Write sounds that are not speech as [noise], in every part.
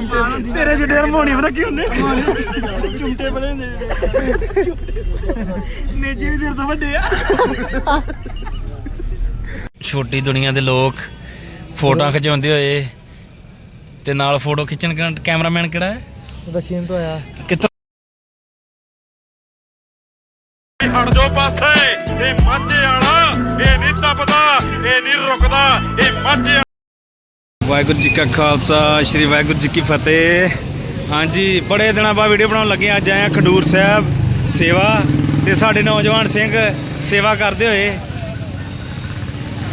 ਤੇਰੇ ਜਿਹੜੇ ਹਾਰਮੋਨੀਅਮ ਰੱਖੇ ਉਹਨੇ ਚੁੰਮਟੇ ਬੜੇ ਹੁੰਦੇ ਨੇ ਜੀ ਵੀ ਤੇਰੇ ਤੋਂ ਵੱਡੇ ਆ। ਛੋਟੀ ਦੁਨੀਆ ਦੇ ਲੋਕ ਫੋਟੋਆਂ ਖਿਚਾਉਂਦੇ ਹੋਏ ਤੇ ਨਾਲ ਫੋਟੋ ਖਿੱਚਣ ਕੈਮਰਾਮੈਨ ਕਿਹੜਾ ਹੈ? ਰਸ਼ੀਨ ਤੋਂ ਆਇਆ। ਕਿੱਥੋਂ? ਹਟ ਜੋ ਪਾਸੇ ਇਹ ਮਾਝੇ ਵਾਲਾ ਇਹ ਨਹੀਂ ਤਪਦਾ ਇਹ ਨਹੀਂ ਰੁਕਦਾ ਇਹ ਮਾਝੇ ਵਾਹਿਗੁਰੂ ਜੀ ਕਾ ਖਾਲਸਾ ਸ੍ਰੀ ਵਾਹਿਗੁਰੂ ਜੀ ਕੀ ਫਤਿਹ। ਹਾਂਜੀ ਬੜੇ ਦਿਨਾਂ ਬਾਅਦ ਵੀਡੀਓ ਬਣਾਉਣ ਲੱਗੇ ਹਾਂ। ਅੱਜ ਹਾਂ ਖਡੂਰ ਸਾਹਿਬ ਸੇਵਾ ਤੇ ਸਾਡੇ ਨੌਜਵਾਨ ਸਿੰਘ ਸੇਵਾ ਕਰਦੇ ਹੋਏ।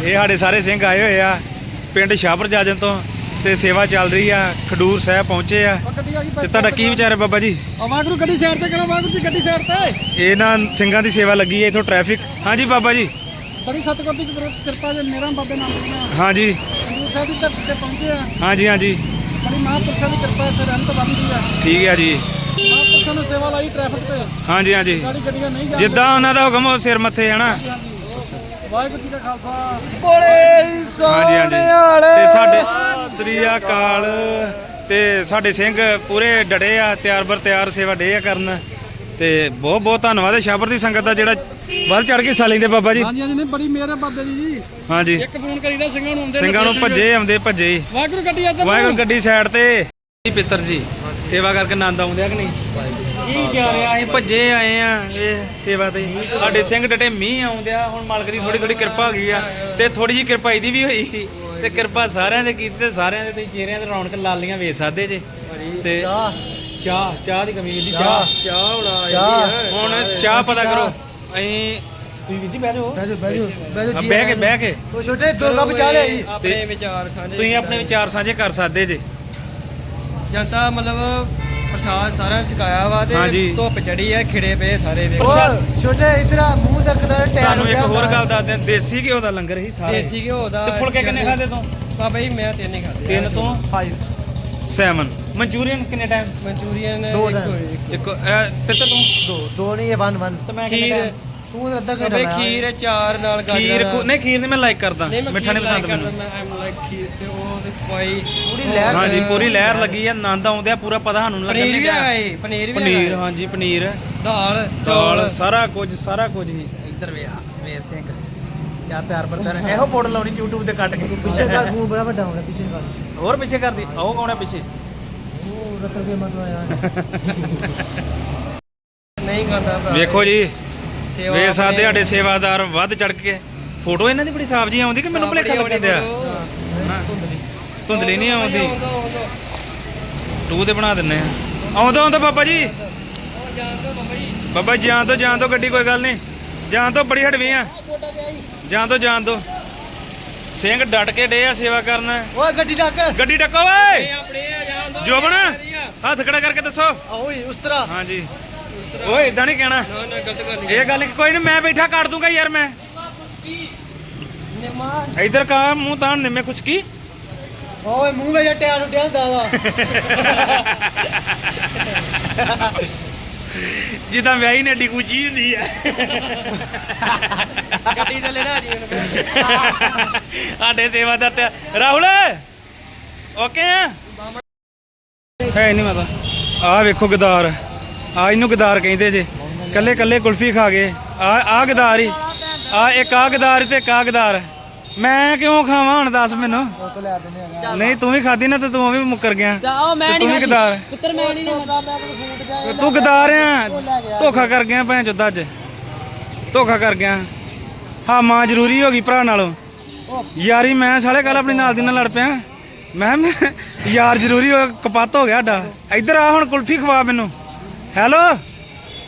ਇਹ ਸਾਡੇ ਸਾਰੇ ਸਿੰਘ ਆਏ ਹੋਏ ਆ ਪਿੰਡ ਸ਼ਾਹਪੁਰ ਜਾਜਨ ਤੋਂ ਤੇ ਸੇਵਾ ਚੱਲ ਰਹੀ ਆ ਖਡੂਰ ਸਾਹਿਬ ਪਹੁੰਚੇ ਆ। ਤੇ ਤੁਹਾਡਾ ਕੀ ਵਿਚਾਰ ਹੈ ਬਾਬਾ ਜੀ? ਵਾਗਰੂ ਗੱਡੀ ਸਾਈਡ ਤੇ ਕਰੋ ਵਾਗਰੂ ਦੀ ਗੱਡੀ ਸਾਈਡ ਤੇ। ਇਹ ਨਾ ਸਿੰਘਾਂ ਦੀ ਸੇਵਾ ਲੱਗੀ ਹੈ ਇਥੋਂ ਟ੍ਰੈਫਿਕ ਹਾਂਜੀ ਬਾਬਾ ਜੀ। ਬੜੀ ਸਤਿਗੁਰ ਦੀ ਕਿਰਪਾ ਦੇ ਮੇਰਾ ਬਾਬੇ ਨਾਮ ਹਾਂਜੀ। ਸਾਹਿਬ ਦੀ ਧਰਤੀ ਤੇ ਪਹੁੰਚੇ ਆ। ਹਾਂਜੀ ਹਾਂਜੀ। ਬੜੀ ਮਹਾਂਪੁਰਸ਼ਾਂ ਦੀ ਕਿਰਪਾ ਤੇ ਰਹਿਮਤ ਬਣਦੀ ਆ। ਠੀਕ ਹੈ ਜੀ। ਮਹਾਂਪੁਰਸ਼ਾਂ ਨੇ ਸੇਵਾ ਲਾਈ ਟ੍ਰੈਫਿਕ ਤੇ। ਹਾਂਜੀ ਹਾਂਜੀ। ਗਾੜੀ ਗੱਡੀਆਂ ਨਹੀਂ ਜਾਂਦੀਆਂ। ਜਿੱਦਾਂ ਉਹਨਾਂ ਦਾ ਹੁਕਮ ਉਹ ਸਿਰ ਮੱਥੇ ਹੈ ਨਾ ਹਾਂਜੀ। ਵਾਹਿਗੁਰੂ ਜੀ ਕਾ ਖਾਲਸਾ। ਬੋਲੇ ਹਾਂਜੀ ਹਾਂਜੀ। ਤੇ ਸਾਡੇ ਸ੍ਰੀ ਅਕਾਲ ਤੇ ਸਾਡੇ ਸਿੰਘ ਪੂਰੇ ਡੜੇ ਆ ਤਿਆਰ ਬਰ ਤਿਆਰ ਸੇਵਾ ਡੇ ਆ ਕਰਨ। ਤੇ ਬਹੁਤ ਬਹੁਤ ਧੰਨਵਾਦ ਹੈ ਸ਼ਾਬਰ ਦੀ ਸੰਗਤ ਦਾ ਜਿਹੜਾ ਵੱਧ ਚੜ ਕੇ ਹਿੱਸਾ ਲੈਂਦੇ ਬਾਬਾ ਜੀ। ਹਾਂਜੀ ਹਾਂਜੀ ਨੇ ਬੜੀ ਮਿਹਰ ਹੈ ਬਾਬੇ ਦੀ ਜੀ। ਹਾਂਜੀ। ਇੱਕ ਫੋਨ ਕਰੀਦਾ ਸਿੰਘਾਂ ਨੂੰ ਆਉਂਦੇ ਸਿੰਘਾਂ ਨੂੰ ਭੱਜੇ ਆਉਂਦੇ ਭੱਜੇ। ਹੀ। ਵਾਹਿਗੁਰੂ ਗੱਡੀ ਇੱਧਰ ਨੂੰ। ਵਾਹਿਗੁਰੂ ਗੱਡੀ ਸਾਈਡ ਤੇ। ਜੀ ਪਿੱਤਰ ਜੀ ਸੇਵਾ ਕਰਕੇ ਆਨੰਦ ਆਉਂਦੇ ਆ ਕਿ ਨਹੀਂ? ਕੀ ਜਾ ਰਿਹਾ ਅਸੀਂ ਭੱਜੇ ਆਏ ਆ ਇਹ ਸੇਵਾ ਤੇ। ਸਾਡੇ ਸਿੰਘ ਡਟੇ ਮੀਂਹ ਆਉਂਦੇ ਆ। ਹੁਣ ਮਾਲਕ ਦੀ ਥੋੜੀ ਥੋੜੀ ਕਿਰਪਾ ਹੋ ਗਈ ਆ। ਤੇ ਥੋੜੀ ਜੀ ਕਿਰਪਾ ਇਹਦੀ ਵੀ ਹੋਈ। ਤੇ ਕਿਰਪਾ ਸਾਰਿਆਂ ਦੇ ਕੀਤੀ ਤੇ ਸਾਰਿਆਂ ਦੇ ਤੁਸੀਂ ਚਿਹਰਿਆਂ ਤੇ ਰੌਣਕ ਲਾਲੀਆਂ ਵੇਚ ਸਕਦੇ ਜੇ। ਤੇ ਚਾਹ ਚਾਹ ਦੀ ਕਮੀ ਦੀ ਚਾਹ। ਚਾਹ। ਹੋਣਾ ਹੁਣ ਚਾਹ ਪਤਾ ਕਰੋ। ਅਸੀਂ ਤੁਸੀਂ ਵੀ ਜੀ ਬਹਿ ਜਾਓ। ਬਹਿ ਜਾਓ ਬਹਿ ਜਾਓ ਬਹਿ ਆ, ਬਹਿ ਕੇ ਬਹਿ ਕੇ। ਉਹ ਛੋਟੇ ਦੋ ਕੱਪ ਚਾਹ ਲਿਆ ਜੀ ਆਪਣੇ ਵਿਚਾਰ ਸਾਂਝੇ ਤੁਸੀਂ ਆਪਣੇ ਵਿਚਾਰ ਸਾਂਝੇ ਕਰ ਸਕਦੇ ਜੇ। ਜਨਤਾ ਮਤਲਬ ਪ੍ਰਸਾਦ ਸਾਰਾ ਛਕਾਇਆ ਵਾ ਹਾਂਜੀ। ਧੁੱਪ ਚੜੀ ਆ ਖਿੜੇ ਪਏ ਸਾਰੇ ਵੇ ਪ੍ਰਸ਼ਾਦ- ਛੋਟੇ ਇਧਰ ਮੂੰਹ ਤੱਕ ਦਾ ਟਾਈਮ ਤੁਹਾਨੂੰ ਇੱਕ ਹੋਰ ਗੱਲ ਦੱਸ ਦਿਆਂ ਦੇਸੀ ਘਿਓ ਦਾ ਲੰਗਰ ਹੀ ਸਾਰੇ। ਦੇਸੀ ਘਿਓ ਦਾ ਤੇ ਫੁਲਕੇ ਕਿੰਨੇ ਖਾਦੇ ਤੋਂ? ਬਾਬਾ ਜੀ ਮੈਂ ਤਿੰਨ ਹੀ ਖਾਦੇ ਤਿੰਨ ਤੋਂ 5 7 ਮਨਚੂਰੀਅਨ ਕਿੰਨੇ ਟਾਈਮ ਮਨਚੂਰੀਅਨ ਦੋ ਇੱਕ ਅਹ, ਪਿੱਤਰ ਤੋਂ ਦੋ ਦੋ ਨਹੀਂ ਇਹ ਵਨ ਵਨ ਤੇ ਮੈਂ ਕਿੰਨੇ ਖੀਰ। time? ਤੂੰ ਤਾਂ ਅੱਧਾ ਘੰਟਾ ਲਾਇਆ। ਖੀਰ ਚਾਰ ਨਾਲ ਗਾਜਰਾਂ ਖੀਰ। ਕੋ- ਨਹੀਂ ਖੀਰ ਨਹੀਂ ਮੈਂ ਲਾਈਕ ਕਰਦਾ। ਨਹੀਂ ਮੈਂ ਮਿੱਠਾ ਨਹੀਂ ਖੀਰ ਪਸੰਦ like ਮੈਨੂੰ। ਮੈਂ ਆਮ ਲਾਈਕ ਖੀਰ ਤੇ ਉਹ ਤੇ ਕੋਈ ਪੂਰੀ ਲਹਿਰ ਹਾਂਜੀ ਪੂਰੀ ਲਹਿਰ ਲੱਗੀ ਆ ਆਨੰਦ ਆਉਂਦੇ ਆ ਪੂਰਾ ਪਤਾ ਸਾਨੂੰ ਲੱਗਣ ਪਨੀਰ ਨਹੀਂ ਵੀ। ਹੈਗਾ ਏ ਪਨੀਰ ਵੀ ਪਨੀਰ ਹੈਗਾ ਹਾਂਜੀ ਪਨੀਰ। ਦਾਲ ਦਾਲ ਚੌਲ। ਸਾਰਾ ਕੁਝ ਸਾਰਾ ਕੁਝ ਹੀ। ਇੱਧਰ ਵੇ ਆ ਮੇਰ ਸਿੰਘ। ਕਿਆ ਪਿਆਰ ਬਰਤਨ ਇਹੋ ਫੋਟੋ ਲਾਉਣੀ YouTube ਤੇ ਕੱਟ ਕੇ। ਪਿੱਛੇ ਘਰ ਫੋਨ ਬੜਾ ਵੱਡਾ ਹੋਣਾ ਪਿੱਛੇ ਘਰ ਹੋਰ ਪਿੱਛੇ ਕਰਦੀ। ਆਓ ਕੌਣ ਹੈ ਪਿੱਛੇ? ਰਸਲ ਦੇ ਮਤ ਆਇਆ ਨਹੀਂ ਖਾਂਦਾ ਭਰਾ। ਵੇਖੋ ਜੀ ਸੇਵਾ ਵੇ ਸਾਡੇ ਸਾਡੇ ਸੇਵਾਦਾਰ ਵੱਧ ਚੜ ਕੇ। ਫੋਟੋ ਇਹਨਾਂ ਦੀ ਬੜੀ ਸਾਫ਼ ਜੀ ਆਉਂਦੀ ਕਿ ਮੈਨੂੰ ਭੁਲੇਖਾ ਲੱਗਦੇ ਆ ਹਾਂ। ਧੁੰਦਲੀ। ਨਹੀਂ ਆਉਂਦੀ। ਟੂ ਤੇ ਬਣਾ ਦਿੰਨੇ ਆ। ਆਉਂਦਾ ਆਉਂਦਾ ਬਾਬਾ ਜੀ। ਬਾਬਾ ਜੀ। ਬਾਬਾ ਜੀ, ਜਾਣ ਤੋਂ ਜਾਣ ਤੋਂ ਗੱਡੀ ਕੋਈ ਗੱਲ ਨਹੀਂ। ਜਾਣ ਤੋਂ ਬੜੀ ਹਟਵੀਂ ਆ। ਜਾਣ ਤੋਂ ਜਾਣ ਤੋਂ ਸਿੰਘ ਡਟ ਕੇ ਡੇ ਆ ਸੇਵਾ ਕਰਨ। ਓਏ ਗੱਡੀ ਡੱਕ। ਗੱਡੀ ਡੱਕੋ ਇਹ ਓਏ ਆਪਣੇ ਆ ਜਾਣ ਦੋ ਜੋਬਨ ਹੱਥ ਖੜਾ ਕਰਕੇ ਦੱਸੋ। ਓਏ ਉਸ ਤਰ੍ਹਾਂ। ਹਾਂਜੀ। ਓਏ ਇਦਾਂ ਨਹੀਂ ਕਹਿਣਾ। ਨਾ ਨਾ ਗਲਤ ਗੱਲ ਨਹੀਂ। ਇਹ ਗੱਲ ਕੋਈ ਨਹੀਂ ਮੈਂ ਬੈਠਾ ਕੱਟ ਦੂੰਗਾ ਯਾਰ ਮੈਂ। ਇਧਰ ਕਾ ਮੂੰਹ ਤਾਂ ਨਿੰਮੇ ਕੁਛ ਕੀ? ਓਏ ਮੂੰਹ ਵਿੱਚ ਟਾਇਰ ਉੱਡਿਆ ਹੁੰਦਾ ਦਾ [laughs] ਜਿੱਦਾਂ ਵਿਆਹੀ ਨੇ ਏਡੀ ਕੁਚੀ ਹੁੰਦੀ ਹੈ। ਗੱਡੀ ਤੇ ਲੈਣਾ ਜੀ ਹੁਣ। ਸਾਡੇ ਸੇਵਾਦਾਰ ਤੇ ਰਾਹੁਲ! ਓਕੇ ਆ? ਹੈ ਨਹੀਂ ਮਾਤਾ। ਆ ਵੇਖੋ ਗਦਾਰ। ਆ ਇਹਨੂੰ ਗਦਾਰ ਕਹਿੰਦੇ ਜੇ। ਕੱਲੇ ਕੱਲੇ ਕੁਲਫੀ ਖਾ ਗਏ। ਆ ਆ ਗਦਾਰ ਹੀ। ਆ ਇੱਕ ਆ ਗਦਾਰ ਤੇ ਇੱਕ ਆ ਗਦਾਰ। ਮੈਂ ਕਿਉਂ ਖਾਵਾਂ? ਹੁਣ ਦੱਸ ਮੈਨੂੰ। ਉਹ ਲੈ ਦਿੰਦੇ ਆ ਨਹੀਂ ਤੂੰ ਵੀ ਖਾਦੀ ਨਾ ਤੇ ਤੂੰ ਵੀ ਮੁੱਕਰ ਗਿਆ। ਤੇ ਤੂੰ ਵੀ ਗਦਾਰ। ਪੁੱਤਰ ਮੈਂ ਨਹੀਂ ਮੈਂ ਮੈਂ ਫੂਟ ਗਿਆ ਤੂੰ ਗਦਾਰ ਆ। ਧੋਖਾ ਕਰ ਗਿਆ ਭੈਣ ਚੋਦ ਅੱਜ। ਧੋਖਾ ਕਰ ਗਿਆ। ਹਾਂ ਮਾਂ ਜ਼ਰੂਰੀ ਹੋ ਗਈ ਭਰਾ ਨਾਲੋਂ। ਯਾਰੀ ਮੈਂ ਸਾਲੇ ਕੱਲ ਆਪਣੀ ਨਾਲ ਦੀ ਨਾਲ ਲੜ ਪਿਆ। ਮੈਂ ਯਾਰ ਜ਼ਰੂਰੀ ਹੋ ਕਪੱਤ ਹੋ ਗਿਆ ਸਾਡਾ। ਇੱਧਰ ਆ ਹੁਣ ਕੁਲਫੀ ਖਵਾ ਮੈਨੂੰ। ਹੈਲੋ?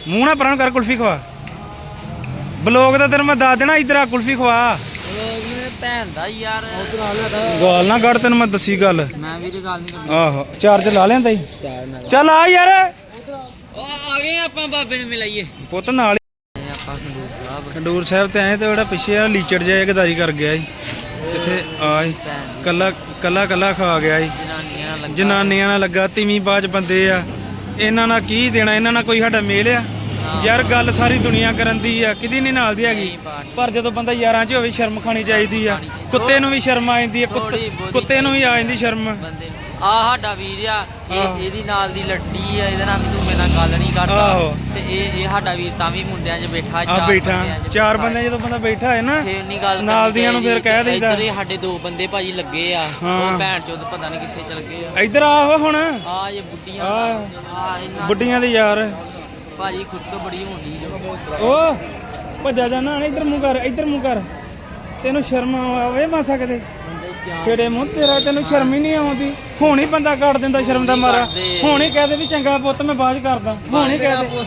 ਮੂੰਹ ਨਾ ਪਰਾਂ ਕਰ ਕੁਲਫੀ ਖਵਾ। ਬਲੌਗ ਦਾ ਤੈਨੂੰ ਮੈਂ ਦੱਸ ਦੇਣਾ ਇੱਧਰ ਆ ਕੁਲਫੀ ਖਵਾ। ਭੈਣ ਦਾ ਯਾਰ ਗਾਲ ਨਾ ਕੱਢ ਤੈਨੂੰ ਮੈਂ ਦੱਸੀ ਗੱਲ। ਮੈਂ ਵੀ ਤੇ ਗੱਲ ਨਹੀਂ ਆਹੋ ਚਾਰਜ ਲਾ ਲਿਆਂਦਾ ਹੀ ਚੱਲ ਆ ਯਾਰ। ਉਹ ਆ ਗਏ ਆਪਾਂ ਬਾਬੇ ਨੂੰ ਮਿਲਾਈਏ ਪੁੱਤ ਨਾਲ ਹੀ। ਇਹ ਆਪਾਂ ਖੰਡੂਰ ਸਾਹਿਬ ਖੰਡੂਰ ਸਾਹਿਬ ਤੇ ਆਏ ਤੇ ਜਿਹੜਾ ਪਿੱਛੇ ਆ ਲੀਚੜ ਜਿਹਾ ਗਦਾਰੀ ਕਰ ਗਿਆ ਸੀ ਕਿੱਥੇ ਆਈ ਭੈਣ ਕੱਲਾ ਕੱਲਾ ਕੱਲਾ ਖਾ ਗਿਆ ਸੀ ਜਨਾਨੀਆਂ ਲੱਗਾ ਜਨਾਨੀਆਂ ਨਾਲ ਲੱਗਾ। ਤੀਵੀਂ ਬਾਜ ਬੰਦੇ ਆ। ਇਹਨਾਂ ਨਾਲ ਕੀ ਦੇਣਾ? ਇਹਨਾਂ ਨਾਲ ਕੋਈ ਸਾਡਾ ਮੇਲ ਆ? ਯਾਰ ਗੱਲ ਸਾਰੀ ਦੁਨੀਆ ਕਰਨ ਦੀ ਆ ਕਿਦੀ ਨਹੀਂ ਨਾਲ ਦੀ ਹੈਗੀ? ਪਰ ਜਦੋਂ ਬੰਦਾ ਯਾਰਾਂ 'ਚ ਹੋਵੇ ਸ਼ਰਮ ਖਾਣੀ ਚਾਹੀਦੀ ਆ। ਕੁੱਤੇ ਨੂੰ ਵੀ ਸ਼ਰਮ ਆ ਜਾਂਦੀ ਆ ਕੁੱਤੇ- ਨੂੰ ਵੀ ਆ ਜਾਂਦੀ ਸ਼ਰਮ। ਆ ਸਾਡਾ ਵੀਰ ਆ। ਇਹ ਇਹਦੀ ਨਾਲ ਦੀ ਲੱਡੀ ਆ ਇਹਦੇ ਨਾਲ ਤੂੰ ਮੇਰੇ ਨਾਲ ਗੱਲ ਨਹੀਂ ਕਰਦਾ। ਤੇ ਇਹ ਇਹ ਸਾਡਾ ਵੀਰ ਤਾਂ ਵੀ ਮੁੰਡਿਆਂ 'ਚ ਬੈਠਾ ਆ ਚਾਰ ਬੈਠਾ। ਚਾਰ ਬੰਦੇ ਜਦੋਂ ਬੰਦਾ ਬੈਠਾ ਹੈ ਨਾ ਨਾਲ ਦੀਆਂ ਨੂੰ ਫਿਰ ਕਹਿ ਦਈਦਾ। ਇੱਧਰ ਸਾਡੇ ਦੋ ਬੰਦੇ ਭਾਜੀ ਲੱਗੇ ਆ। ਉਹ ਭੈਣ ਚੋਦ ਪਤਾ ਨਹੀਂ ਕਿੱਥੇ ਚਲ ਗਏ ਆ। ਇੱਧਰ ਆਓ ਹੁਣ। ਆ ਇਹ ਬੁੱਢੀਆਂ ਆ ਆ ਬੁੱਢੀਆਂ ਦੇ ਯਾਰ। ਭਾਜੀ ਖੁਦ ਤੋਂ ਬੜੀ ਹੁੰਦੀ ਜੋ। ਓ ਭੱਜਾ ਜਾਣਾ ਇੱਧਰ ਮੂੰਹ ਕਰ ਇੱਧਰ ਮੂੰਹ ਕਰ। ਤੈਨੂੰ ਸ਼ਰਮ ਆਵੇ ਮਾਸਾ ਕਦੇ ਕਿਹੜੇ ਮੂੰਹ ਤੇਰਾ ਤੈਨੂੰ ਸ਼ਰਮ ਹੀ ਨਹੀਂ ਆਉਂਦੀ। ਹੁਣ ਹੀ ਬੰਦਾ ਕੱਢ ਦਿੰਦਾ ਸ਼ਰਮ ਦਾ ਮਾਰਾ। ਹੁਣ ਹੀ ਕਹਦੇ ਵੀ ਚੰਗਾ ਪੁੱਤ ਮੈਂ ਬਾਅਦ ਕਰਦਾ। ਹੁਣ ਹੀ ਕਹਦੇ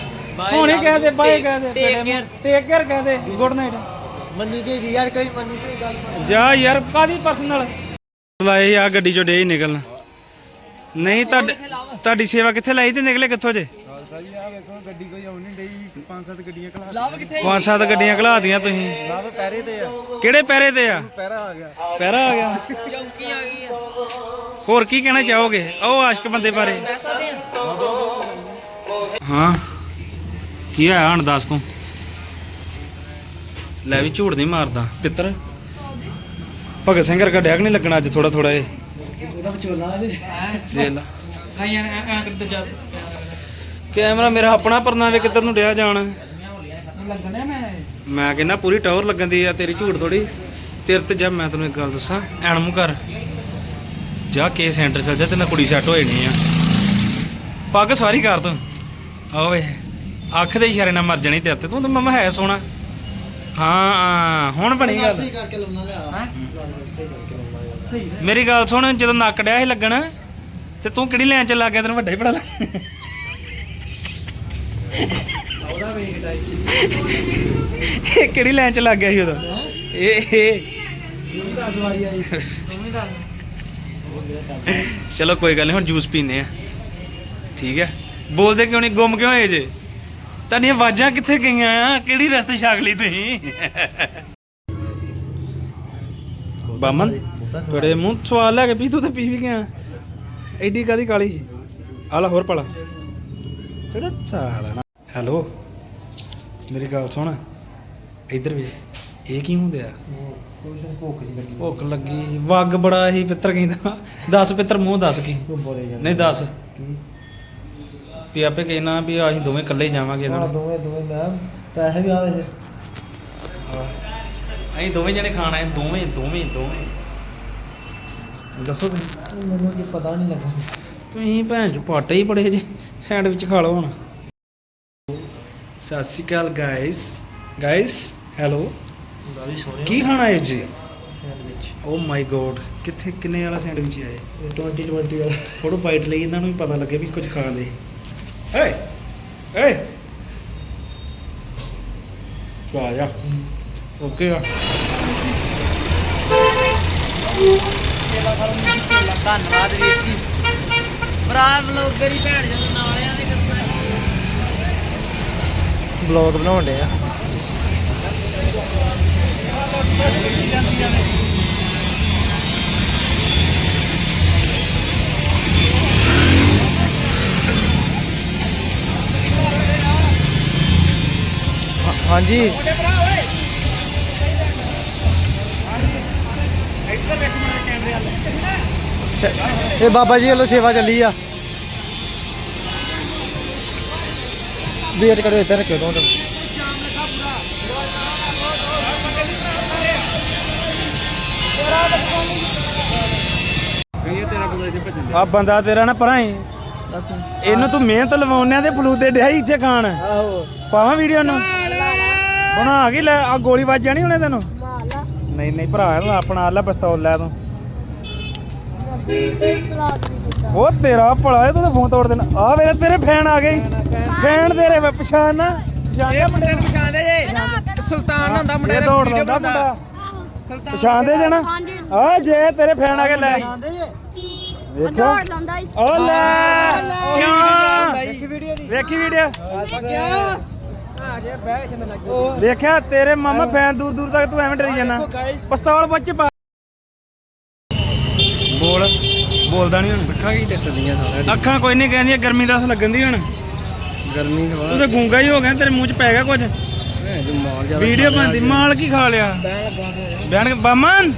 ਹੁਣ ਹੀ ਕਹਦੇ ਬਾਏ ਕਹਦੇ। ਟੇਕ ਕੇਅਰ ਕਹਦੇ ਗੁੱਡ ਨਾਈਟ ਮੰਨੀ ਤੇ ਦੀ ਯਾਰ ਕੋਈ ਮੰਨੀ ਤੇ ਗੱਲ ਜਾ ਯਾਰ ਕਾਦੀ ਪਰਸਨਲ ਲਾਏ ਆ ਗੱਡੀ ਚੋਂ ਡੇ ਹੀ ਨਿਕਲਣ। ਨਹੀਂ ਤੁਹਾਡੀ ਤੁਹਾਡੀ ਸੇਵਾ ਕਿੱਥੇ ਲਾਈ ਤੇ ਨਿਕਲੇ ਕਿੱਥੋਂ ਜੇ? ਲਵ ਕਿੱਥੇ ਪੰਜ ਸੱਤ ਗੱਡੀਆਂ ਘਲਾਤੀਆਂ ਤੁਸੀਂ। ਲਵ ਪੈਰੇ ਤੇ ਆ। ਕਿਹੜੇ ਪਹਿਰੇ ਤੇ ਆ? ਪੈਰਾ ਆ ਗਿਆ। ਪਹਿਰਾ ਆ ਗਿਆ। ਚੌਂਕੀ ਆ ਗਈ ਆ। ਹੋਰ ਕੀ ਕਹਿਣਾ ਚਾਹੋਗੇ? ਉਹ ਆਸ਼ਕ ਬੰਦੇ ਬਾਰੇ। ਪੈਸਾ ਦੇ ਹਾਂ। ਕੀ ਹੋਇਆ? ਹਣ ਦੱਸ ਤੂੰ। ਲੈ ਵੀ ਝੂੜ ਨਹੀਂ ਮਾਰਦਾ। ਪਿੱਤਰ। ਭਗਤ ਸਿੰਘ ਵਰਗਾ ਡੈਗ ਨਹੀਂ ਲੱਗਣਾ ਅੱਜ ਥੋੜਾ ਥੋੜਾ ਇਹ? ਉਹਦਾ ਵਿਚੋਲਾ ਇਹਦੇ ਜੇਲ ਗਾਈਆਂ ਐ ਕਿੱਧਰ ਜਾ ਕੈਮਰਾ ਮੇਰਾ ਆਪਣਾ ਪਰਨਾ ਵੇ ਕਿੱਧਰ ਨੂੰ ਡਿਆ ਜਾਣ। ਮੈਂ ਕਹਿੰਦਾ ਪੂਰੀ ਟਾਵਰ ਲੱਗਣ ਦੀ ਆ ਤੇਰੀ ਝੂੜ ਥੋੜੀ ਤੇਰੇ ਤੇ ਜਾ ਮੈਂ ਤੈਨੂੰ ਇੱਕ ਗੱਲ ਦੱਸਾਂ ਐਣ ਮੂੰਹ ਕਰ ਜਾ ਕੇ ਸੈਂਟਰ ਚੱਲ ਜਾ ਤੇ ਨਾ ਕੁੜੀ ਸੈੱਟ ਹੋਏ ਨਹੀਂ ਆ। ਪੱਗ ਸਾਰੀ ਕਰ ਤੂੰ। ਓਏ ਅੱਖ ਦੇ ਇਸ਼ਾਰੇ ਨਾਲ ਮਰ ਜਾਣੀ ਤੇ। ਤੂੰ ਤਾਂ ਮਮਾ ਹੈ ਸੋਹਣਾ। ਹਾਂ ਹਾਂ, ਹੁਣ ਬਣੀ ਗੱਲ। ਸਹੀ ਕਰਕੇ ਲਾਉਣਾ ਲਿਆ। ਹੈਂ? ਸਹੀ ਕਰਕੇ ਲਾਉਣਾ ਮੇਰੀ ਗੱਲ ਸੁਣ ਜਦੋਂ ਨੱਕ ਡਿਆ ਸੀ ਲੱਗਣ ਤੇ ਤੂੰ ਕਿਹੜੀ ਲਾਈਨ ਚ ਲੱਗ ਗਿਆ ਤੈਨੂੰ ਵੱਡਾ ਹੀ ਪੜਾ ਲੱਗ ਇਹ ਕਿਹੜੀ ਲਾਈਨ ਚ ਲੱਗ ਗਿਆ ਸੀ ਉਦੋਂ? ਇਹ ਇਹ। ਚਲੋ ਕੋਈ ਗੱਲ ਨਹੀਂ ਹੁਣ ਜੂਸ ਪੀਨੇ ਆ। ਠੀਕ ਹੈ ਬੋਲਦੇ ਕਿਉਂ ਨਹੀਂ ਗੁੰਮ ਕਿਉਂ ਹੋਏ ਜੇ? ਤੁਹਾਡੀਆਂ ਆਵਾਜ਼ਾਂ ਕਿੱਥੇ ਗਈਆਂ ਆ? ਕਿਹੜੀ ਰਸਤੇ ਛਾਕ ਲਈ ਤੁਸੀਂ? ਬਾਮਨ, ਬੜੇ ਮੂੰਹ ਸਵਾਲ ਲੈ ਕੇ ਪੀ, ਤੂੰ ਤੇ ਪੀ ਵੀ ਗਿਆ। ਐਡੀ ਕਾਦੀ ਕਾਲੀ ਸੀ? ਆਲਾ ਹੋਰ ਪਲਾ। ਤੇਰਾ ਚਾਲਾ ਹੈਲੋ ਮੇਰੀ ਗੱਲ ਸੁਣ। ਇੱਧਰ ਵੀ ਇਹ ਕੀ ਹੁੰਦੇ ਆ? ਕੁਛ ਭੁੱਖ ਜੀ ਲੱਗੀ। ਭੁੱਖ ਲੱਗੀ ਵੱਗ ਬੜਾ ਹੀ ਪਿੱਤਰ ਕਹਿੰਦਾ। ਦੱਸ ਪਿੱਤਰ ਮੂੰਹ ਦੱਸ ਕੀ? ਬੋਲੇ ਨਹੀਂ ਦੱਸ। ਵੀ ਆਪੇ ਕਹਿਣਾ ਵੀ ਅਸੀਂ ਦੋਵੇਂ ਇਕੱਲੇ ਹੀ ਜਾਵਾਂਗੇ ਇਹਨਾਂ ਨਾਲ ਦੋਵੇਂ ਦੋਵੇਂ ਮੈਂ ਪੈਸੇ ਵੀ ਆਵੇ ਸੀ ਅਸੀਂ ਦੋਵੇਂ ਜਣੇ ਖਾਣਾ ਹੈ ਦੋਵੇਂ ਦੋਵੇਂ ਦੋਵੇਂ। ਦੱਸੋ ਤੁਸੀਂ। ਮੈਨੂੰ ਕੀ ਪਤਾ ਨਹੀਂ ਲੱਗਾ ਤੁਸੀਂ ਭੈਣ ਚ ਪਾਟੇ ਹੀ ਬੜੇ ਜੇ ਸੈਂਡਵਿਚ ਖਾ ਲਓ ਹੁਣ। ਸਤਿ ਸ਼੍ਰੀ ਅਕਾਲ ਗਾਇਸ ਗਾਇਸ ਹੈਲੋ ਕੀ ਖਾਣਾ ਹੈ ਜੀ? ਸੈਂਡਵਿਚ ਓ ਮਾਈ ਗੋਡ ਕਿੱਥੇ ਕਿੰਨੇ ਵਾਲਾ ਸੈਂਡਵਿਚ ਆਏ ਇਹ 2020 ਵਾਲਾ। ਫੋਟੋ ਬਾਈਟ ਲਈ ਇਹਨਾਂ ਨੂੰ ਵੀ ਪਤਾ ਲੱਗੇ ਵੀ ਕੁਝ ਖਾਣ ਦੇ ਏ ਏ ਚਾ ਜਾ। ਓਕੇ ਆ। ਧੰਨਵਾਦ ਵੀਰ ਜੀ। ਭਰਾ ਵਲੋਗਰ ਹੀ ਭੈਣ ਜਦੋਂ ਨਾਲ ਆ ਤੇ ਕਰਨਾ ਬਲੌਗ ਬਣਾਉਣ ਦੇ ਆ ਹਾਂਜੀ। ਇਹ ਬਾਬਾ ਜੀ ਵੱਲੋਂ ਸੇਵਾ ਚੱਲੀ ਆ। ਵੇਟ ਕਰੋ ਇੱਧਰ ਰੱਖਿਓ ਦੋ ਮਿੰਟ ਆ ਬੰਦਾ ਤੇਰਾ ਨਾ ਪਰਾਂ ਹੀ ਇਹਨੂੰ ਤੂੰ ਮਿਹਨਤ ਲਵਾਉਣਿਆਂ ਦੇ ਫਲੂਦੇ ਡਿਆ ਹੀ ਇੱਥੇ ਖਾਣ। ਆਹੋ। ਪਾਵਾਂ ਵੀਡੀਓ ਨੂੰ? ਬਣਾ ਕੇ ਲੈ ਆ ਗੋਲੀ ਵੱਜ ਜਾਣੀ ਹੁਣੇ ਤੈਨੂੰ? ਨਹੀਂ ਨਹੀਂ ਭਰਾ ਤੂੰ ਆਪਣਾ ਆਲਾ ਪਿਸਤੌਲ ਲੈ ਤੂੰ। ਉਹ ਤੇਰਾ ਭਲਾ ਇਹ ਤੂੰ ਤਾਂ ਫੋਨ ਤੋੜ ਦੇਣਾ। ਆ ਵੇਲੇ ਤੇਰੇ ਫੈਨ ਆ ਗਏ। ਫੈਨ ਤੇਰੇ ਵੇ ਪਛਾਣ ਨਾ। ਪਛਾਣਿਆ ਮੁੰਡੇ ਨੂੰ। ਪਛਾਣਦੇ ਜੇ? ਸੁਲਤਾਨ ਹੁੰਦਾ ਮੁੰਡਾ ਇਹ ਦੌੜ ਲੈਂਦਾ ਮੁੰਡਾ। ਪਛਾਣਦੇ ਜਣਾ ਆ ਜੇ ਤੇਰੇ ਫੈਨ ਆ ਕੇ ਲੈ। ਜੇ? ਇਸ ਓ ਲੈ। ਕਿਉਂ? ਦੇਖੀ ਵੀਡੀਓ ਦੀ। ਵੇਖੀ ਵੀਡੀਓ। ਆ ਜੇ ਬਹਿ ਇੱਥੇ ਮੈਂ ਲੱਗ ਵੇਖਿਆ ਤੇਰੇ ਮਾਮਾ ਫੈਨ ਦੂਰ ਦੂਰ ਤੱਕ ਤੂੰ ਐਵੇਂ ਡਰੀ ਜਾਣਾ ਪਿਸਤੌਲ ਬੱਚ ਪਾ। ਬੋਲ। ਬੋਲਦਾ ਨਹੀਂ ਹੁਣ। ਅੱਖਾਂ ਕੀ ਦੱਸਦੀਆਂ ਸਾਰਾ ਅੱਖਾਂ ਕੋਈ ਨਹੀਂ ਕਹਿੰਦੀਆਂ ਗਰਮੀ ਦੱਸ ਲੱਗਣ ਦੀ ਹੁਣ। ਗਰਮੀ ਤੂੰ ਤਾਂ ਗੂੰਗਾ ਹੀ ਹੋ ਗਿਆ ਤੇਰੇ ਮੂੰਹ 'ਚ ਪੈ ਗਿਆ ਕੁਝ। ਵੀਡੀਓ ਬਣਦੀ ਮਾਲ ਕੀ ਖਾ ਲਿਆ? ਬਿਆਨ ਬਾਮਨ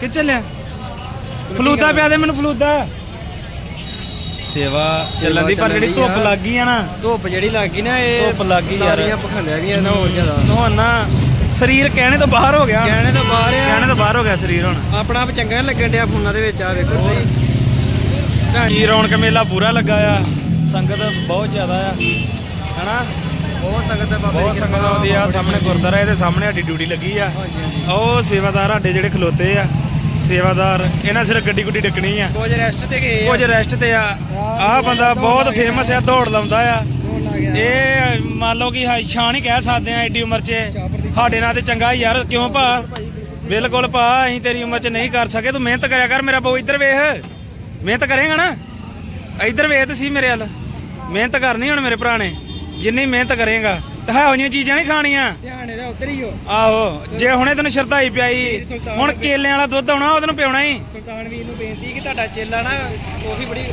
ਕਿ ਚੱਲਿਆ ਫਲੂਦਾ ਪਿਆ ਦੇ ਮੈਨੂੰ ਫਲੂਦਾ ਸੇਵਾ ਚੱਲਣ ਦੀ ਪਰ ਜਿਹੜੀ ਧੁੱਪ। ਲੱਗ ਗਈ ਆ ਨਾ। ਧੁੱਪ ਜਿਹੜੀ ਲੱਗ ਗਈ ਨਾ ਇਹ ਧੁੱਪ ਲੱਗ ਗਈ ਯਾਰ। ਨਾਲੀਆਂ ਪਖੰਡਿਆ ਵੀ ਨਾ ਹੋਰ ਜ਼ਿਆਦਾ। ਹੁਣ ਨਾ ਸਰੀਰ ਕਹਿਣੇ ਤੋਂ ਬਾਹਰ ਹੋ ਗਿਆ। ਹੁਣ। ਕਹਿਣੇ ਤੋਂ ਬਾਹਰ ਆ। ਕਹਿਣੇ ਤੋਂ ਬਾਹਰ ਹੋ ਗਿਆ ਸਰੀਰ ਹੁਣ। ਆਪਣਾ ਆਪ ਚੰਗਾ ਲੱਗਣ ਡਿਆ ਫੋਨਾਂ ਦੇ ਵਿੱਚ ਆ ਵੇਖੋ ਸਹੀ। ਕੀ ਰੌਣਕ ਮੇਲਾ ਪੂਰਾ ਲੱਗਾ ਆ। ਸੰਗਤ ਬਹੁਤ ਜ਼ਿਆਦਾ ਆ। ਹਨਾ? ਬਹੁਤ ਸੰਗਤ ਹੈ ਬਾਬਾ ਬਹੁਤ ਸੰਗਤ ਆਉਂਦੀ ਆ ਸਾਹਮਣੇ ਗੁਰਦੁਆਰਾ ਇਹਦੇ ਸਾਹਮਣੇ ਸਾਡੀ ਡਿਊਟੀ ਲੱਗੀ ਆ। ਉਹ ਸੇਵਾਦਾਰ ਸਾਡੇ ਜਿਹੜੇ ਖਲੋਤੇ ਆ। ਸੇਵਾਦਾਰ ਇਹਨਾਂ ਸਿਰ ਗੱਡੀ ਗੁੱਡੀ ਡੱਕਣੀ ਆ। ਕੁਝ ਰੈਸਟ ਤੇ ਗਏ ਕੁਝ ਰੈਸਟ ਤੇ ਆ। ਆਹ ਬੰਦਾ ਬਹੁਤ ਫੇਮਸ ਆ ਦੌੜ ਲਾਉਂਦਾ ਆ। ਇਹ ਮੰਨ ਲਓ ਕਿ ਸ਼ਾਨ ਹੀ ਕਹਿ ਸਕਦੇ ਆ ਐਡੀ ਉਮਰ 'ਚ। ਸਾਡੇ ਨਾਲ ਤੇ ਚੰਗਾ ਯਾਰ ਕਿਉਂ ਭਾ? ਬਿਲਕੁਲ ਭਾ ਅਸੀਂ ਤੇਰੀ ਉਮਰ 'ਚ ਨਹੀਂ ਕਰ ਸਕੇ। ਤੂੰ ਮਿਹਨਤ ਕਰਿਆ ਕਰ ਮੇਰਾ ਬਹੁ ਇੱਧਰ ਵੇਖ। ਮਿਹਨਤ ਕਰੇਗਾ ਨਾ? ਇੱਧਰ ਵੇਖ ਤੇ ਸੀ ਮੇਰੇ ਵੱਲ। ਮਿਹਨਤ ਕਰਨੀ ਹੁਣ ਮੇਰੇ ਭਰਾ ਨੇ। ਜਿੰਨੀ ਮਿਹਨਤ ਕਰੇਗਾ। ਤਾਂ ਇਹੋ ਜਿਹੀਆਂ ਚੀਜ਼ਾਂ ਨਹੀਂ ਖਾਣੀਆਂ। ਉੱਧਰ ਹੀ ਹੋ। ਆਹੋ ਜੇ ਹੁਣੇ ਤੈਨੂੰ ਸ਼ਰਧਾਈ ਪਿਆਈ ਹੁਣ ਕੇਲਿਆਂ ਵਾਲਾ ਦੁੱਧ ਆਉਣਾ ਉਹਦੇ ਨੂੰ ਪਿਉਣਾ ਹੀ। ਸੁਲਤਾਨ ਵੀਰ ਨੂੰ ਬੇਨਤੀ ਕਿ ਤੁਹਾਡਾ ਚੇਲਾ ਨਾ ਕਾਫੀ ਬੜੀ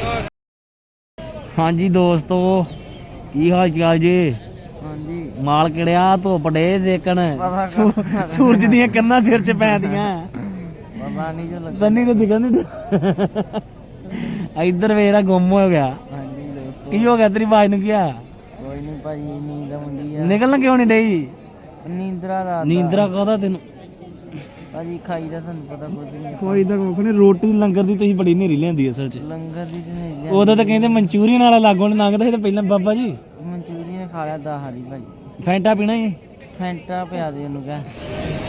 ਹਾਂਜੀ ਦੋਸਤੋ ਕੀ ਹਾਲ ਚਾਲ ਜੀ? ਹਾਂਜੀ। ਮਾਲ ਕਿੜਿਆ ਧੁੱਪ ਡੇ ਸੇਕਣ। ਸੂਰਜ ਦੀਆਂ ਕੰਨਾਂ ਸਿਰ 'ਚ ਪੈਂਦੀਆਂ ਪਤਾ ਨਹੀਂ ਜੋ ਲੱਗਾ ਸੰਨੀ ਤੇ ਦਿਖਣ ਨਹੀਂ ਇੱਧਰ ਵੇਰਾ ਗੁੰਮ ਹੋ ਗਿਆ। ਹਾਂਜੀ ਦੋਸਤੋ। ਕੀ ਹੋ ਗਿਆ ਤੇਰੀ ਆਵਾਜ਼ ਨੂੰ ਕੀ ਆ? ਕੋਈ ਨਹੀਂ ਭਾਜੀ ਨੀਂਦ ਆਉਂਦੀ ਨਿਕਲਣ ਕਿਉਂ ਨਹੀਂ ਡਈ? ਨੀਂਦਰਾ ਰਾਤ ਨੀਂਦਰਾ ਕਾਹਦਾ ਤੈਨੂੰ? ਭਾਜੀ ਖਾਈ ਦਾ ਤੁਹਾਨੂੰ ਪਤਾ ਕੁਝ ਨਹੀਂ। ਕੋਈ ਤਾਂ ਕੁੱਖ ਨਹੀਂ ਰੋਟੀ ਲੰਗਰ ਦੀ ਤੁਸੀਂ ਬੜੀ ਨੇਰੀ ਲਿਆਂਦੀ ਅਸਲ 'ਚ। ਲੰਗਰ ਦੀ ਤੇ ਨਹੀਂ ਉਦੋਂ ਤਾਂ ਕਹਿੰਦੇ ਮਨਚੂਰੀਅਨ ਵਾਲਾ ਲਾਗੋਂ ਨੀ ਲੰਘਦਾ ਸੀ ਤੇ ਪਹਿਲਾਂ ਬਾਬਾ ਜੀ। ਮਨਚੂਰੀਅਨ ਖਾ ਲਿਆ ਦਾ ਹਾਰੀ ਭਾਜੀ। ਫੈਂਟਾ ਪੀਣਾ ਹੀ। ਫੈਂਟਾ ਪਿਆ ਦੇ ਉਹਨੂੰ ਕਹਿ।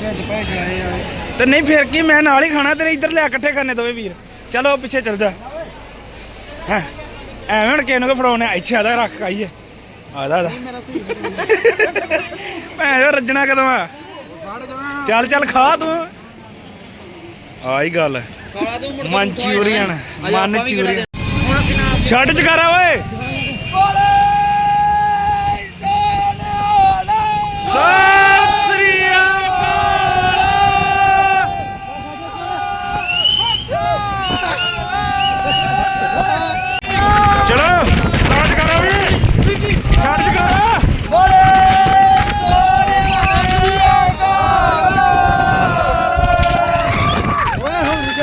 ਢਿੱਡ ਭਰ ਜਾਏ ਤੇ ਨਹੀਂ ਫਿਰ ਕੀ ਮੈਂ ਨਾਲ ਹੀ ਖਾਣਾ ਤੇਰੇ ਇੱਧਰ ਲਿਆ ਇਕੱਠੇ ਕਰਨੇ ਦੋਵੇਂ ਵੀਰ। ਚਲੋ ਪਿੱਛੇ ਚੱਲ ਜਾ। ਹੈਂ ਐਵੇਂ ਹੁਣ ਕਿਹਨੂੰ ਕੋ ਫੜਾਉਣੇ ਇੱਥੇ ਆਦਾ ਰੱਖ ਆਈਏ ਆਦਾ ਆਦਾ ਭੈਣ ਜੋ ਰੱਜਣਾ ਕਦੋਂ ਆ? ਚੱਲ ਚੱਲ ਖਾ ਤੂੰ। ਆਈ ਗੱਲ ਮਨਚੂਰੀਅਨ ਮਨਚੂਰੀਅਨ। ਛੱਡ ਜਗਾਰਾ ਓਏ ਸਤਿ ਸ੍ਰੀ ਅਕਾਲ ਚਲੋ ਸਟਾਰਟ ਕਰੋ ਵੀ ਛੱਡ ਜਗਾਰਾ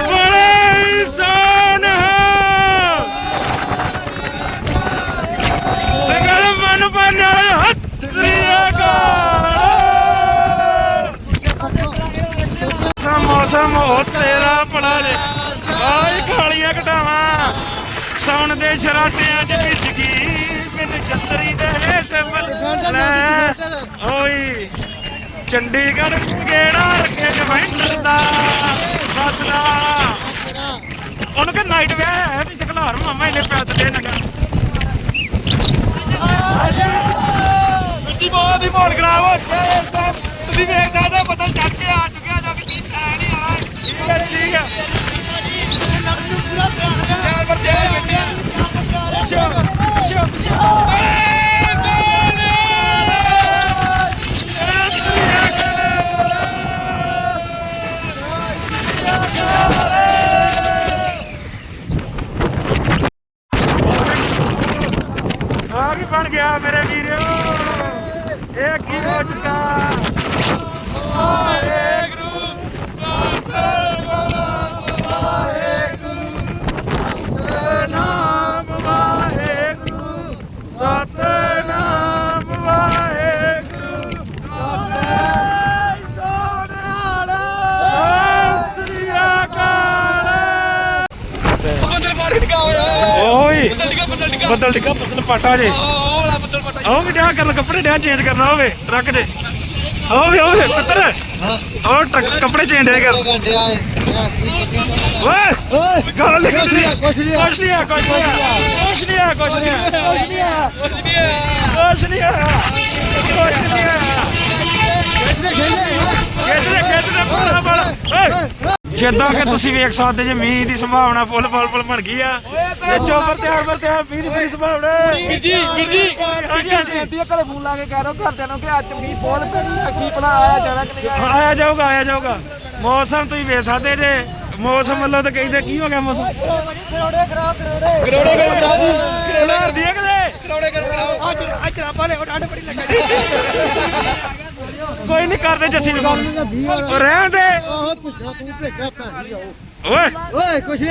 ਬੜੇ ਸੋਨ ਸਗਲ ਮਨ ਬਨ ਹੱਥ ਸ੍ਰੀ ਅਕਾਲ ਸਾ ਮੌਸਮ ਹੋ ਤੇਰਾ ਪੜਾ ਲੈ ਆਈ ਕਾਲੀਆਂ ਘਟਾਵਾਂ ਸੌਣ ਦੇ ਸ਼ਰਾਟਿਆਂ 'ਚ ਭਿੱਜ ਗਈ। ਮੈਨੂੰ ਛਤਰੀ ਦੇ ਹੇਠ ਲੈ। ਓਏ ਚੰਡੀਗੜ੍ਹ ਗੇੜਾ ਰੱਖੇ ਜਵੈਂਟਰ ਦਾ। ਫਸਲਾ ਉਹਨੂੰ ਕਿ ਨਾਈਟ ਹੈ ਤੇ ਘਲਾਰ ਮਾਮਾ ਇਹਨੇ ਪੈਸੇ ਦੇ ਨਗਾ ਮਿੱਟੀ ਬਹੁਤ ਦੀ ਮੋਲ ਖਰਾਬ ਹੋ ਗਿਆ ਤੁਸੀਂ ਵੇਖ ਸਕਦੇ ਹੋ ਪਤਾ ਚੱਕ ਕੇ ਆ ਚੁੱਕਿਆ ਜੋ ਕਿ ਚੀਜ਼ ਹੈ ਨਹੀਂ ਆ। ਠੀਕ ਹੈ ਠੀਕ ਹੈ। ਯਾਰ ਪਰ ਜੇ ਅੱਛਾ ਅੱਛਾ ਅੱਛਾ ਆ ਕੀ ਬਣ ਗਿਆ ਮੇਰੇ ਵੀਰੋ। ਇਹ ਕੀ ਹੋ ਚੁੱਕਾ? ਓਏ ਬੱਦਲ ਡਿੱਗਾ ਬੱਦਲ ਪਾਟਾ ਜੇ ਆਓ ਕਿ ਡਿਆ ਕਰਨ ਕੱਪੜੇ ਡਿਆ ਚੇਂਜ ਕਰਨਾ ਹੋਵੇ ਰੱਖ ਦੇ ਆਓਗੇ ਆਓਗੇ ਪੁੱਤਰ ਉਹ ਟਕ- ਕੱਪੜੇ ਚੇਂਜ ਡੇ ਕਰ ਓਏ ਓਏ ਗਾਲ ਲਿਖ ਦੇ ਕੁਛ ਨੀ ਆ। ਕੁਛ ਨਹੀਂ ਕੁਛ ਨਹੀਂ ਕੁਛ ਨਹੀਂ ਕੁਛ ਨਹੀਂ ਕੁਛ ਨਹੀਂ ਕੁਛ ਨਹੀਂ ਕੁਛ ਨਹੀਂ ਆ ਖੇਡਦੇ ਖੇਡਦੇ ਪੂਰਾ ਬਲ ਓਏ ਜਿੱਦਾਂ ਕਿ ਤੁਸੀਂ ਵੇਖ ਸਕਦੇ ਜੇ ਮੀਂਹ ਦੀ ਸੰਭਾਵਨਾ ਫੁੱਲ ਫੁੱਲ ਫੁੱਲ ਬਣ ਗਈ ਆ। ਇਹ ਚੋਪਰ ਤਿਆਰ ਪਰ ਤਿਆਰ ਮੀਂਹ ਦੀ ਪੂਰੀ ਸੰਭਾਵਨਾ ਵੀਰ ਜੀ ਵੀਰ ਜੀ। ਹਾਂਜੀ ਹਾਂਜੀ। ਘਰੇ ਫੋਨ ਲਾ ਕੇ ਕਹਿ ਦੋ ਘਰਦਿਆਂ ਨੂੰ ਕਿ ਅੱਜ ਵੀ ਬਹੁਤ ਪੈਣੀ ਆ ਕੀ ਪਤਾ ਆਇਆ ਜਾਣਾ ਕਿ ਨਹੀਂ ਹਾਂ, ਆਇਆ ਜਾਊਗਾ ਆਇਆ ਜਾਊਗਾ। ਮੌਸਮ ਤੁਸੀਂ ਵੇਖ ਸਕਦੇ ਜੇ ਮੌਸਮ ਵੱਲੋਂ ਤਾਂ ਕਹਿੰਦੇ ਕੀ ਹੋ ਗਿਆ ਮੌਸਮ? ਕਰੋੜੇ ਖਰਾਬ ਕਰੋੜੇ ਕਰੋੜੇ ਗਰਮ ਕਰਾ ਦੀ। ਕਰੋੜ ਦੀ ਕਿਤੇ? ਕਰੋੜੇ ਕਰ ਕਰਾਓ ਅੱਜ ਅੱਜ ਜਰਾਬਾਂ ਲੈ ਠੰਡ ਬੜੀ ਲੱਗੀ। ਕੋਈ ਨਹੀਂ ਕਰਦੇ ਜੱਸੀ ਨੂੰ phone। ਦਾ 20 ਵਾਲਾ ਉਹ ਰਹਿਣ ਦੇ। ਪੁੱਛਣਾ ਤੂੰ ਭੇਜਾ ਭੈਣ ਜੀ ਓਏ। ਓਏ ਕੁਛ